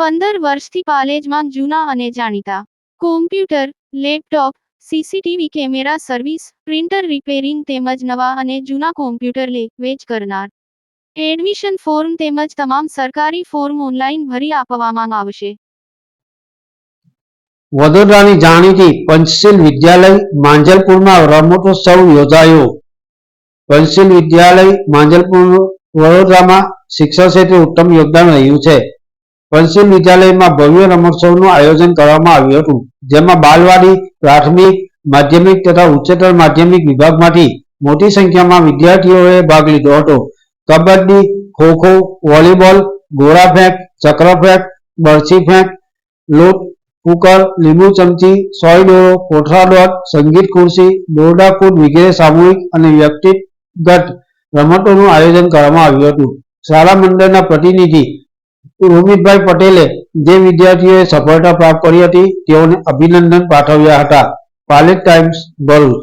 પંદર વર્ષથી પાલેજમાં જૂના અને જાણીતા. Computer laptop CCTV camera service printer repairing તેમજ નવા અને જૂના કોમ્પ્યુટર લે, વેચ કરનાર. એડમિશન ફોર્મ તેમજ તમામ સરકારી ફોર્મ ઓનલાઈન ભરી આપવામાં આવશે. વડોદરાની જાણીતી પંચશીલ વિદ્યાલય માંજલપુરમાં રમતોત્સવ યોજાયો. પંચશીલ વિદ્યાલય માંજલપુર વડોદરામાં શિક્ષણ ક્ષેત્રે ઉત્તમ યોગદાન રહ્યું છે. પંચશીલ વિદ્યાલયમાં ભવ્ય રમોત્સવનું આયોજન કરવામાં આવ્યું હતું, જેમાં બાલવાડી, પ્રાથમિક, માધ્યમિક તથા ઉચ્ચતર માધ્યમિક વિભાગમાંથી મોટી સંખ્યામાં વિદ્યાર્થીઓએ ભાગ લીધો હતો. કબડ્ડી, ખોખો, વોલીબોલ ગોળા ફેંક, ચક્ર ફેંક, બરછી ફેંક, લોટ કુકર લીંબુ ચમચી, સોય દોરો કોઠરા દોડ સંગીત ખુરશી, દોરડા કૂદ વગેરે સામૂહિક અને વ્યક્તિગત રમતોનું આયોજન કરવામાં આવ્યું હતું. શાળા મંડળના પ્રતિનિધિ રોમિતભાઈ પટેલે જે વિદ્યાર્થીઓએ સફળતા પ્રાપ્ત કરી હતી, તેઓને અભિનંદન પાઠવ્યા હતા. પાલેટ ટાઈમ્સ, ભરૂચ.